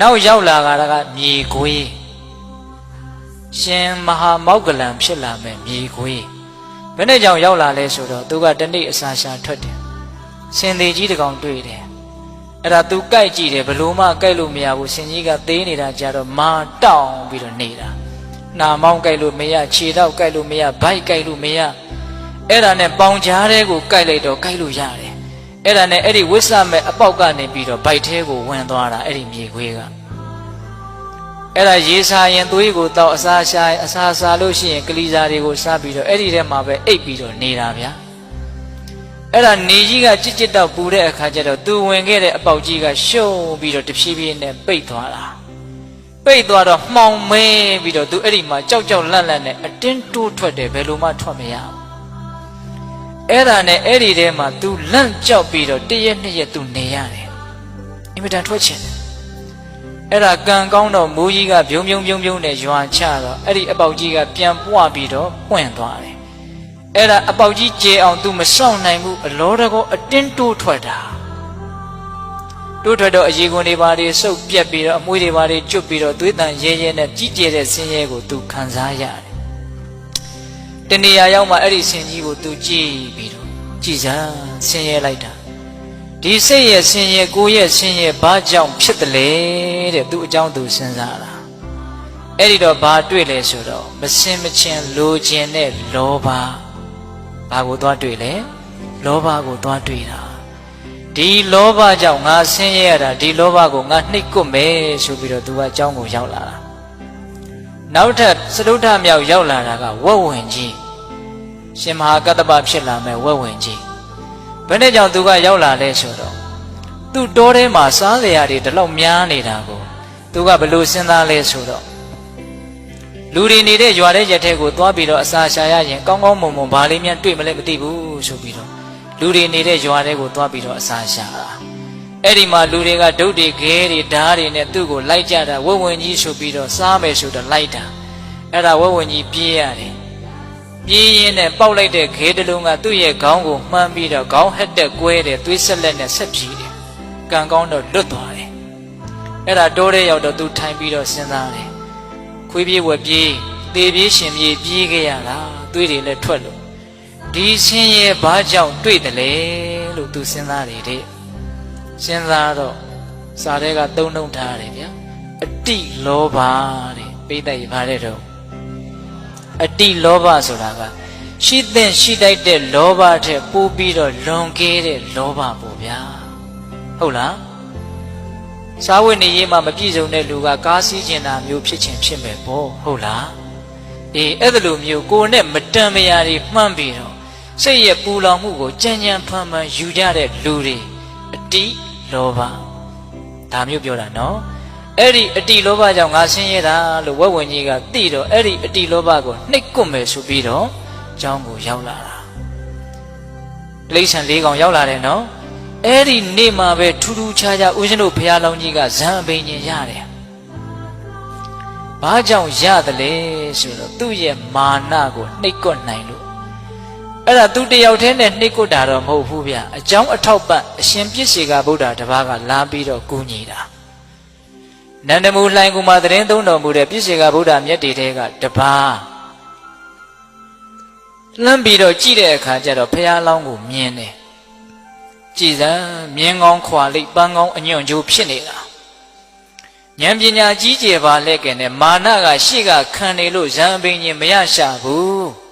နောက်ရောက်လာတာကမြေခွေးရှင်မဟာမောက္ကလံဖြစ်လာမဲ့မြေခွေးဘယ်နဲ့ကြောင့်ရောက်လာလဲဆိုတော့သူကတနေ့အစာရှာထွက်တယ်စင်သေးကြီးတစ်ကောင်တွေ့တယ်အဲ့ဒါသူကြိုက်ကြည့်တယ်ဘလို့မှကြိုက်လို့မရဘူးစင်ကြီးကသေးနေတာကြတော့မာတောင်းပြီးတော့နေတာနာမောင်းကြိုက်လို့မရခြေတော့ကြိုက်လို့မရဘိုက်ကြိုက်လို့မရအဲ့ဒါနဲ့ပေါင်ကြားတဲ့ကိုကြိုက်လိုက်တော့ကြိုက်လို့ရတယ် အဲ့ဒါနဲ့အဲ့ဒီဝိဆမဲ့အပေါက်ကနေပြီးတော့ဘိုက်ထဲကိုဝင်သွားတာအဲ့ဒီမြေခွေးကအဲ့ဒါရေစာရင်သွေးကိုတောက်အစာရှာရင်အစာစားလို့ရှိရင်ကလေးစားတွေကိုစားပြီးတော့အဲ့ဒီထဲမှာပဲအိပ်ပြီးတော့နေတာဗျာအဲ့ဒါနေကြီးကကြစ်ကြစ်တော့ပူတဲ့အခါကျတော့သူဝင်ခဲ့တဲ့အပေါက်ကြီးကရှုံပြီးတော့တဖြည်းဖြည်းနဲ့ပိတ်သွားတာပိတ်သွားတော့မှောင်မဲပြီးတော့သူအဲ့ဒီမှာကြောက်ကြောက်လန့်လန့်နဲ့အတင်းတိုးထွက်တယ်ဘယ်လိုမှထွက်မရဘူး အဲ့ဒါနဲ့အဲ့ဒီထဲမှာသူလန့်ကြောက်ပြီးတော့တရက်နှစ်ရက်သူနေရတယ်အင်မတန်ထွက်ချင်တယ်အဲ့ဒါကံကောင်းတော့မိုးကြီးကပြုံပြုံပြုံပြုံနဲ့ရွာချတော့အဲ့ဒီအပေါက်ကြီးကပြန်ပွားပြီးတော့ပွင့်သွားတယ်အဲ့ဒါအပေါက်ကြီးကျေအောင် तू မဆောင်နိုင်ဘူးအလောတကောအတင်းတိုးထွက်တာတိုးထွက်တော့အရေခွန်တွေပါတွေစုပ်ပြက်ပြီးတော့အမွှေးတွေပါတွေကျွတ်ပြီးတော့သွေးတန်ရဲရဲနဲ့ကြီးကျယ်တဲ့ဆင်းရဲကို तू ခံစားရတယ် တနေရာရောက်မှအဲ့ဒီဆင်းကြီးကို तू ကြည့်ပြီးတော့ကြည်စမ်းဆင်းရဲလိုက်တာဒီစိတ်ရဲ့ဆင်းရဲကိုယ်ရဲ့ဆင်းရဲဘာကြောင့်ဖြစ်တယ်လဲတဲ့သူအကြောင်းသူစဉ်းစားတာအဲ့ဒီတော့ဘာတွေ့လဲဆိုတော့မစင်မချင်းလိုချင်တဲ့လောဘဘာကိုသွားတွေ့လဲလောဘကိုသွားတွေ့တာဒီလောဘကြောင့်ငါဆင်းရဲရတာဒီလောဘကိုငါနှိပ်ကွမယ်ဆိုပြီးတော့သူကအကြောင်းကိုရောက်လာတာ နောက်ထပ်စတုထမြောက်ရောက်လာတာကဝက်ဝင်ကြီးရှင်မဟာကတ္တပဖြစ်လာမဲ့ဝက်ဝင်ကြီးဘယ်နဲ့ကြောင့်သူကရောက်လာလဲဆိုတော့သူ့တောထဲမှာစားစရာတွေဒီလောက်များနေတာကိုသူကဘယ်လိုစဉ်းစားလဲဆိုတော့လူတွေနေတဲ့ရွာတဲ့ရက်ထဲကိုသွားပြီးတော့အစာရှာရရင်ကောင်းကောင်းမွန်မွန်ဘာလေးများတွေ့မလဲမသိဘူးဆိုပြီးတော့လူတွေနေတဲ့ရွာထဲကိုသွားပြီးတော့အစာရှာတာ အဲ့ဒီမှာလူတွေကဒုတ်တွေခဲတွေဓားတွေနဲ့သူ့ကိုလိုက်ကြတာဝက်ဝင်ကြီးဆိုပြီးတော့စားမယ်ဆိုတော့လိုက်တာအဲ့ဒါဝက်ဝင်ကြီးပြေးရတယ်ပြေးရင်းနဲ့ပေါက်လိုက်တဲ့ခဲတလုံးကသူ့ရဲ့ခေါင်းကိုမှန်းပြီးတော့ခေါင်းဟက်တက်ကွဲတယ်သွေးဆက်လက်နဲ့ဆက်ပြေးတယ်။ကံကောင်းတော့လွတ်သွားတယ်။အဲ့ဒါတိုးတဲ့ရောက်တော့သူထိုင်ပြီးတော့စဉ်းစားတယ်။ခွေးပြေးဝက်ပြေးတေပြေးရှင်ပြေးပြေးခဲ့ရတာသွေးတွေလည်းထွက်လို့ဒီဆင်းရဲဘာကြောင့်တွေ့တယ်လဲလို့သူစဉ်းစားတယ်တဲ့။ စဉ်းစားတော့စာထဲကသုံးနှုံထားတယ်ဗျာ။အတိလောဘတဲ့ပိဋကရပါတဲ့တော့အတိလောဘဆိုတာကရှိတဲ့ရှိတိုက်တဲ့လောဘထက်ပိုပြီးတော့လွန်ကဲတဲ့လောဘပေါ့ဗျာဟုတ်လားစားဝတ်နေရေးမှာမပြည့်စုံတဲ့လူကကားစီးကျင်တာမျိုးဖြစ်ချင်ဖြစ်မယ်ပေါ့ဟုတ်လားအေးအဲ့ဒါလိုမျိုးကိုယ်နဲ့မတန်မရာတွေမှန်းပြီးတော့စိတ်ရဲ့ပူလောင်မှုကိုကြံ့ကြံ့ဖန်ဖန်ယူကြတဲ့လူတွေအတိ လောဘဒါမျိုးပြောတာနော် အဲ့ဒီအတိလောဘကြောင့်ငါဆင်းရဲတာလို့ဝက်ဝင်ကြီးကသိတော့အဲ့ဒီအတိလောဘကိုနှိပ်ကွပ်မယ်ဆိုပြီးတော့เจ้าကိုရောက်လာတာတိရစ္ဆာန်၄ကောင်ရောက်လာတယ်နော်အဲ့ဒီနေ့မှာပဲထူးထူးခြားခြားဦးဇင်းတို့ဘုရားလောင်းကြီးကဇံအဘိညာဉ်ရတယ်ဘာကြောင့်ရတယ်လဲဆိုတော့သူ့ရဲ့မာနကိုနှိပ်ကွပ်နိုင်လို့ အဲ့ဒါသူတယောက်တည်းနဲ့နှိပ်ကွပ်တာတော့မဟုတ်ဘူးဗျအကြောင်းအထောက်ပံ့အရှင်ပြည့်စေကဗုဒ္ဓတပါးကလာပြီးတော့ကူညီတာနန္ဒမူလှိုင်ကူမှာသတင်းသုံးတော်မူတဲ့ပြည့်စေကဗုဒ္ဓမြတ်တေတဲကတပါးလှမ်းပြီးတော့ကြည့်တဲ့အခါကျတော့ဖះလောင်းကိုမြင်တယ်ကြည်စမ်းမြင်းကောင်းခွာလိပ်ပန်းကောင်းအညွန့်ကျိုးဖြစ်နေတာဉာဏ်ပညာကြီးကျယ်ပါလက်ကဲနဲ့မာနကရှေ့ကခံနေလို့ဇံပင်ကြီးမရရှာဘူး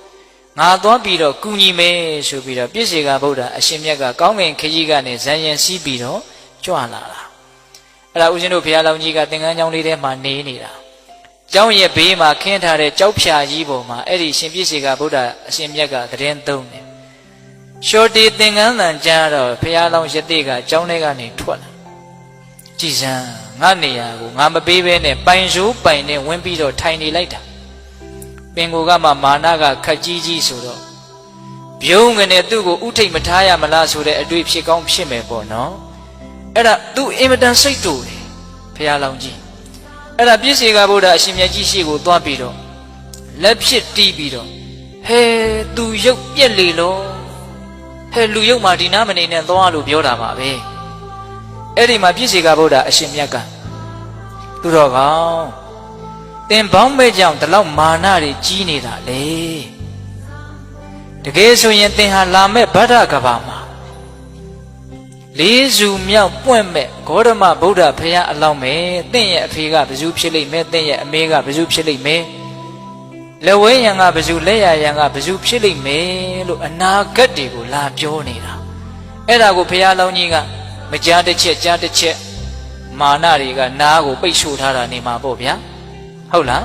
ငါသွားပြီးတော့ကူညီမယ်ဆိုပြီးတော့ပြည့်စေကဗုဒ္ဓအရှင်မြတ်ကကောင်းကင်ခကြီးကနေဇံရင်စီးပြီးတော့ကြွလာတာအဲ့ဒါဦးဇင်းတို့ဘုရားလောင်းကြီးကသင်္ကန်းကျောင်းလေးထဲမှာနေနေတာကျောင်းရဲ့ဘေးမှာခင်းထားတဲ့ကြောက်ဖြာကြီးပေါ်မှာအဲ့ဒီရှင်ပြည့်စေကဗုဒ္ဓအရှင်မြတ်ကသတင်းသုံးတယ်ရှောတီသင်္ကန်းတန်ကြားတော့ဘုရားလောင်းရတိကကျောင်းထဲကနေထွက်လာကြည်စံငါနေရာကိုငါမပေးဘဲနဲ့ပိုင်စိုးပိုင်နဲ့ဝင်ပြီးတော့ထိုင်နေလိုက်တာ ပင်ကိုကမှမာနကခက်ကြီးကြီးဆိုတော့ဘုံငနဲ့သူ့ကိုဥထိတ်မထားရမလားဆိုတဲ့အတွေ့ဖြစ်ကောင်းဖြစ်မယ်ပေါ့နော်အဲ့ဒါသူအင်မတန်စိတ်တူတယ်ဖះလောင်ကြီးအဲ့ဒါပြည့်စေကဗုဒ္ဓအရှင်မြတ်ကြီးရှေ့ကိုသွားပြီးတော့လက်ဖြစ်တီးပြီးတော့ဟဲသူရုပ်ပြက်လေလို့ဟဲလူရုပ်မှာဒီနာမနေနဲ့သွားလို့ပြောတာပါပဲအဲ့ဒီမှာပြည့်စေကဗုဒ္ဓအရှင်မြတ်ကသူတော်ကောင်း သင်ပေါင်းမဲ့ကြောင့်ဒီလောက်မာနတွေကြီးနေတာလေတကယ်ဆိုရင်သင်ဟာလာမဲ့ဗဒ္ဒကဘာမှာလေးစုမြောက်ပွင့်မဲ့ဂေါတမဗုဒ္ဓဖရာအလောင်းမဲ့သင်ရဲ့အဖေကဘယ်သူဖြစ်လိမ့်မယ်သင်ရဲ့အမေကဘယ်သူဖြစ်လိမ့်မယ်လက်ဝဲရံကဘယ်သူလက်ရရံကဘယ်သူဖြစ်လိမ့်မယ်လို့အနာဂတ်တွေကိုလာပြောနေတာအဲ့ဒါကိုဖရာလောင်းကြီးကမကြားတစ်ချက်ကြားတစ်ချက်မာနတွေကနားကိုပိတ်ဆို့ထားတာနေမှာပေါ့ဗျာ ဟုတ်လား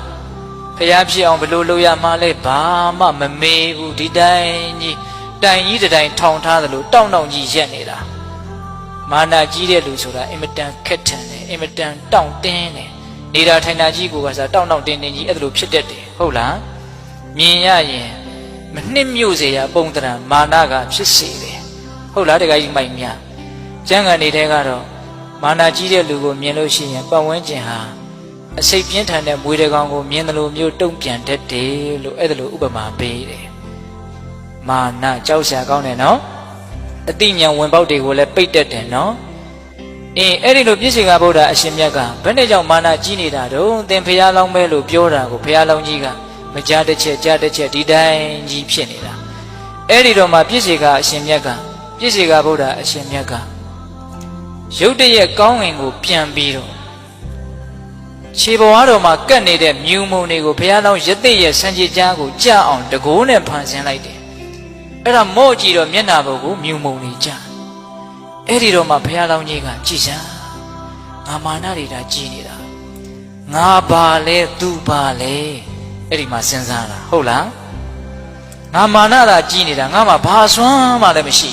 ဖရာဖြစ်အောင်ဘယ်လိုလုပ်ရမှလဲဘာမှမမေးဘူးဒီတိုင်းကြီးတိုင်ကြီးတစ်တိုင်ထောင်ထားသလိုတောင့်တောင့်ကြီးရက်နေတာမာနကြီးတဲ့လူဆိုတာအင်မတန်ခက်ထန်တယ်အင်မတန်တောင့်တင်းတယ်နေတာထိုင်တာကြီးကိုကစားတောင့်တောင့်တင်းတင်းကြီးအဲ့ဒါလိုဖြစ်တတ်တယ်ဟုတ်လားမြင်ရရင်မနှစ်မြို့စေရပုံတရံမာနကဖြစ်စေတယ်ဟုတ်လားတခါကြီးမိုက်မြကျမ်းဂန်နေတဲ့ကတော့မာနကြီးတဲ့လူကိုမြင်လို့ရှိရင်ပတ်ဝန်းကျင်ဟာ အစိတ်ပြင်းထန်တဲ့မွေးတကောင်ကိုမြင်တယ်လို့မျိုးတုံ့ပြန်တတ်တယ်လို့အဲ့ဒါလိုဥပမာပေးတယ်မာနကြောက်စရာကောင်းတယ်နော်အတိညာဝင်ပေါက်တွေကိုလည်းပိတ်တတ်တယ်နော်အင်းအဲ့ဒီလိုပြည့်စုံကဗုဒ္ဓအရှင်မြတ်ကဘယ်နဲ့ကြောင့်မာနကြီးနေတာတုံးသင်ဖျားလောင်းပဲလို့ပြောတာကိုဖျားလောင်းကြီးကမကြားတစ်ချက်ကြားတစ်ချက်ဒီတိုင်းကြီးဖြစ်နေတာအဲ့ဒီတော့မှပြည့်စုံကအရှင်မြတ်ကပြည့်စေကဗုဒ္ဓအရှင်မြတ်ကရုတ်တရက်ကောင်းငင်ကိုပြန်ပြီးတော့ ခြေပေါ်တော်မှာကတ်နေတဲ့မြူမုံတွေကိုဘုရားလောင်းရသိရဲ့စံကြေကြားကိုကြအောင်တကိုးနဲ့ဖန်ဆင်းလိုက်တယ်အဲ့ဒါမော့ကြည့်တော့မျက်နာဘုတ်ကိုမြူမုံတွေကြအဲ့ဒီတော့မှဘုရားလောင်းကြီးကကြည်စမ်းငါမာနတွေဒါကြည်နေတာငါပါလဲသူပါလဲအဲ့ဒီမှာစဉ်းစားတာဟုတ်လားငါမာနသာကြီးနေတာငါမှဘာစွမ်းမှလည်းမရှိ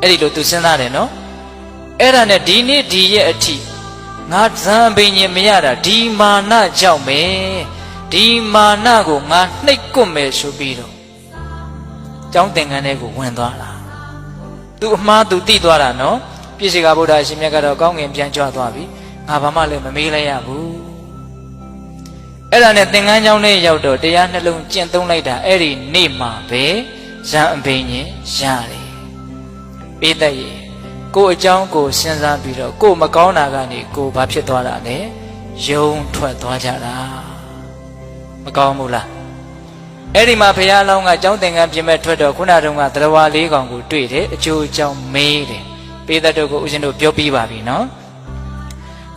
အဲ့ဒီလိုသူစဉ်းစားတယ်နော်အဲ့ဒါနဲ့ဒီနေ့ဒီရဲ့အထိ ငါဇံပင်ရင်မရတာဒီမာနကြောင့်ပဲဒီမာနကိုငါနှိပ်ကွမယ်ဆိုပြီးတော့ကျောင်းသင်္ကန်းထဲကိုဝင်သွားတာသူအမှားသူတိသွားတာနော်ပြည့်စေကဗုဒ္ဓရှင်မြတ်ကတော့ကောင်းငင်ပြန်ကြွသွားပြီငါဘာမှလည်းမမေးလိုက်ရဘူးအဲ့ဒါနဲ့သင်္ကန်းကျောင်းထဲရောက်တော့တရားနှလုံးကျင့်သုံးလိုက်တာအဲ့ဒီနေ့မှာပဲဇံအဘိညာဉ်ရတယ်ပေးတတ်ရဲ့ ကိုယ်အကြောင်းကိုစဉ်းစားပြီးတော့ကိုယ်မကောင်းတာကနေကိုယ်ဘာဖြစ်သွားတာလဲယုံထွက်သွားကြတာမကောင်းဘူးလားအဲ့ဒီမှာဘုရားလောင်းကကျောင်းသင်္ကန်းပြင်မဲ့ထွက်တော့ခုနတုန်းကသရဝါလေးကောင်ကိုတွေ့တယ်အကျိုးအကြောင်းမေးတယ်ပေးတတ်တို့ကိုဦးဇင်းတို့ပြောပြီးပါပြီနော်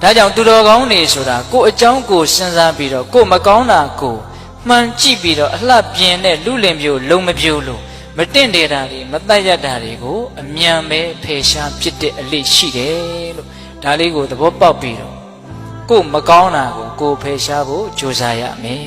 ဒါကြောင့်သူတော်ကောင်းနေဆိုတာကိုယ်အကြောင်းကိုစဉ်းစားပြီးတော့ကိုယ်မကောင်းတာကိုမှန်ကြည့်ပြီးတော့အလှပြင်းတဲ့လူလင်ပြိုလုံမပြိုလို့ မတင့်တယ်တာတွေမတတ်ရတာတွေကိုအမြန်ပဲဖယ်ရှားဖြစ်တဲ့အလေးရှိတယ်လို့ဒါလေးကိုသဘောပေါက်ပြီးတော့ကိုယ်မကောင်းတာကိုကိုယ်ဖယ်ရှားဖို့ကြိုးစားရမယ်